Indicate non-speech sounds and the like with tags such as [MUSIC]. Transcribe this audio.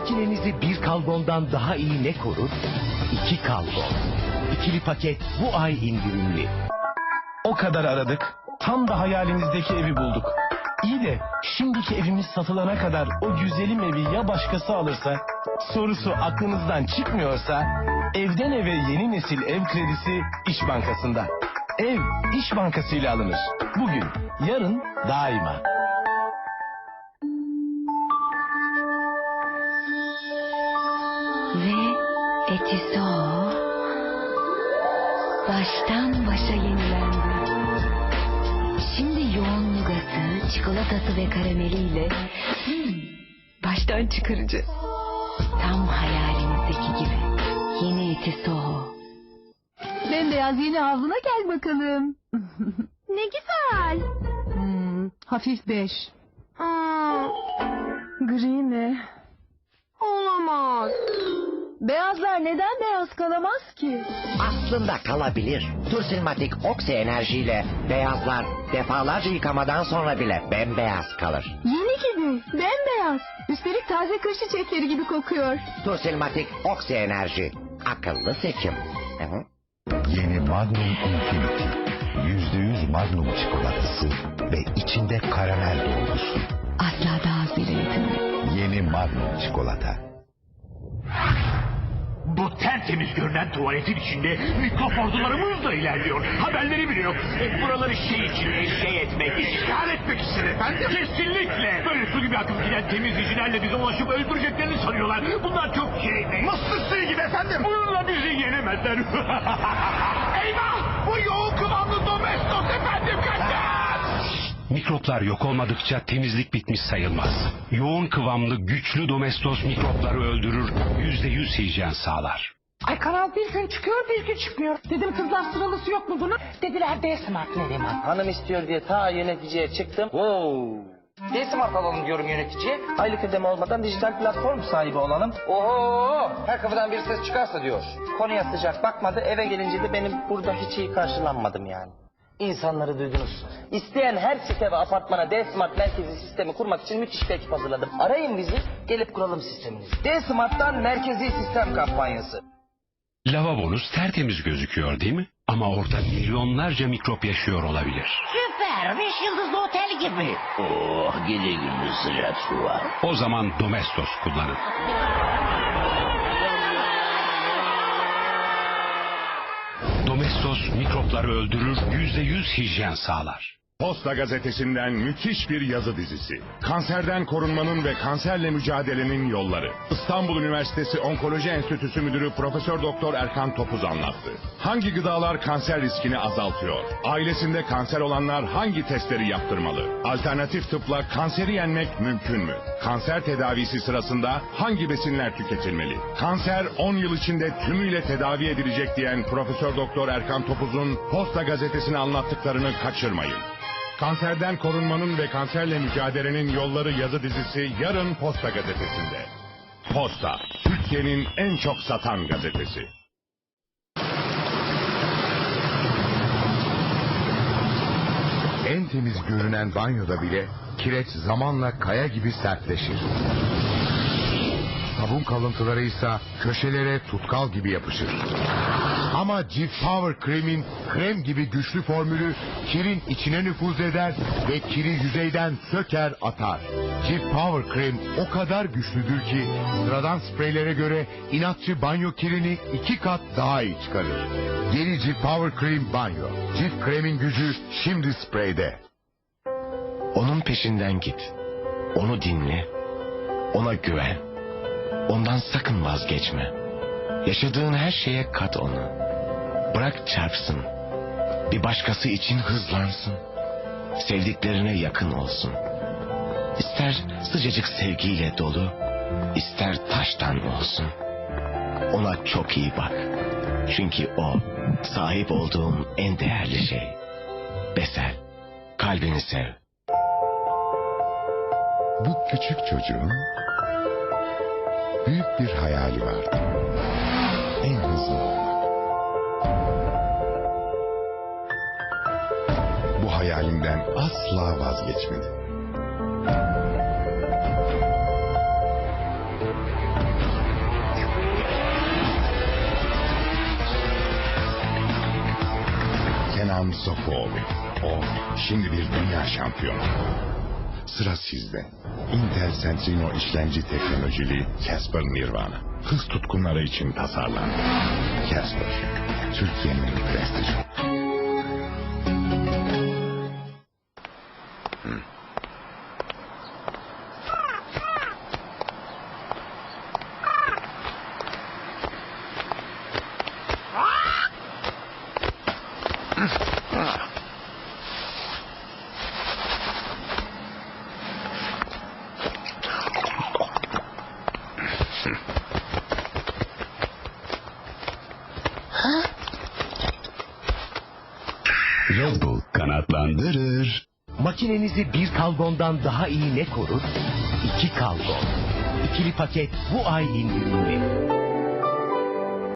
Makinenizi bir kalbondan daha iyi ne korur? İki kalbon. İkili paket bu ay indirimli. O kadar aradık. Tam da hayalinizdeki evi bulduk. İyi de şimdiki evimiz satılana kadar o güzelim evi ya başkası alırsa? Sorusu aklınızdan çıkmıyorsa evden eve yeni nesil ev kredisi İş Bankası'nda. Ev İş Bankası ile alınır. Bugün, yarın, daima. Etiso baştan başa yenilendi. Şimdi yoğun nugası, çikolatası ve karameliyle hmm, baştan çıkarıcı. Tam hayalinizdeki gibi. Yeni Etiso. Bembeyaz yeni havluna gel bakalım. [LAUGHS] Ne güzel. Hmm, hafif beş. Aa, Gri mi? olamaz. Beyazlar neden beyaz kalamaz ki? Aslında kalabilir. Tursilmatik oksi enerjiyle beyazlar defalarca yıkamadan sonra bile bembeyaz kalır. Yeni gibi, bembeyaz. Üstelik taze kış çiçekleri gibi kokuyor. Tursilmatik oksi enerji. Akıllı seçim. Hı hı. Yeni Magnum Infinity. %100 Magnum çikolatası ve içinde karamel dolgusu. Asla daha az. Yeni Magnum çikolata. Tertemiz görünen tuvaletin içinde mikrop ordularımız da ilerliyor. Haberleri bile yok. E, buraları şey için, şey etmek, işgal etmek için efendim. Kesinlikle. Böyle su gibi akıp giden temizleyicilerle bize ulaşıp öldüreceklerini sanıyorlar. Bunlar çok şey. Mısır gibi efendim. Bununla bizi yenemezler. [LAUGHS] Eyvah! Bu yoğun kıvamlı kaçın! Mikroplar yok olmadıkça temizlik bitmiş sayılmaz. Yoğun kıvamlı güçlü domestos mikropları öldürür, yüzde yüz hijyen sağlar. Ay kanal bir gün çıkıyor bir gün çıkmıyor. Dedim kızlar sıralısı yok mu bunun? Dediler D-Smart Neriman. Hanım istiyor diye ta yöneticiye çıktım. Wow. D-Smart alalım diyorum yöneticiye. Aylık ödeme olmadan dijital platform sahibi olalım. Oho! Her kapıdan bir ses çıkarsa diyor. Konuya sıcak bakmadı. Eve gelince de benim burada hiç iyi karşılanmadım yani. İnsanları duydunuz. İsteyen her site ve apartmana D-Smart merkezi sistemi kurmak için müthiş bir ekip hazırladım. Arayın bizi, gelip kuralım sisteminizi. D-Smart'tan merkezi sistem kampanyası. Lavabonuz tertemiz gözüküyor değil mi? Ama orada milyonlarca mikrop yaşıyor olabilir. Süper. Beş yıldızlı otel gibi. Oh gece gündüz sıcak su var. O zaman domestos kullanın. Domestos mikropları öldürür, yüzde yüz hijyen sağlar. Posta gazetesinden müthiş bir yazı dizisi. Kanserden korunmanın ve kanserle mücadelenin yolları. İstanbul Üniversitesi Onkoloji Enstitüsü Müdürü Profesör Doktor Erkan Topuz anlattı. Hangi gıdalar kanser riskini azaltıyor? Ailesinde kanser olanlar hangi testleri yaptırmalı? Alternatif tıpla kanseri yenmek mümkün mü? Kanser tedavisi sırasında hangi besinler tüketilmeli? Kanser 10 yıl içinde tümüyle tedavi edilecek diyen Profesör Doktor Erkan Topuz'un Posta gazetesine anlattıklarını kaçırmayın. Kanserden korunmanın ve kanserle mücadelenin yolları yazı dizisi yarın Posta gazetesinde. Posta, Türkiye'nin en çok satan gazetesi. En temiz görünen banyoda bile kireç zamanla kaya gibi sertleşir. Sabun kalıntıları ise köşelere tutkal gibi yapışır. Ama Cif Power Cream'in krem gibi güçlü formülü kirin içine nüfuz eder ve kiri yüzeyden söker atar. Cif Power Cream o kadar güçlüdür ki sıradan spreylere göre inatçı banyo kirini iki kat daha iyi çıkarır. Yeni Cif Power Cream Banyo. Cif kremin gücü şimdi spreyde. Onun peşinden git. Onu dinle. Ona güven. Ondan sakın vazgeçme. Yaşadığın her şeye kat onu. Bırak çarpsın. Bir başkası için hızlansın. Sevdiklerine yakın olsun. İster sıcacık sevgiyle dolu, ister taştan olsun. Ona çok iyi bak. Çünkü o sahip olduğun en değerli şey. Besel, kalbini sev. Bu küçük çocuğun büyük bir hayali vardı. En hızlı. Bu hayalinden asla vazgeçmedi. Kenan Sofuoğlu. O şimdi bir dünya şampiyonu. Sıra sizde. Intel Centrino işlemci teknolojili Casper Nirvana. Hız tutkunları için tasarlandı. Casper, Türkiye'nin prestiji. Red Bull kanatlandırır. Makinenizi bir kalgondan daha iyi ne korur? İki kalgon. İkili paket bu ay indirimli.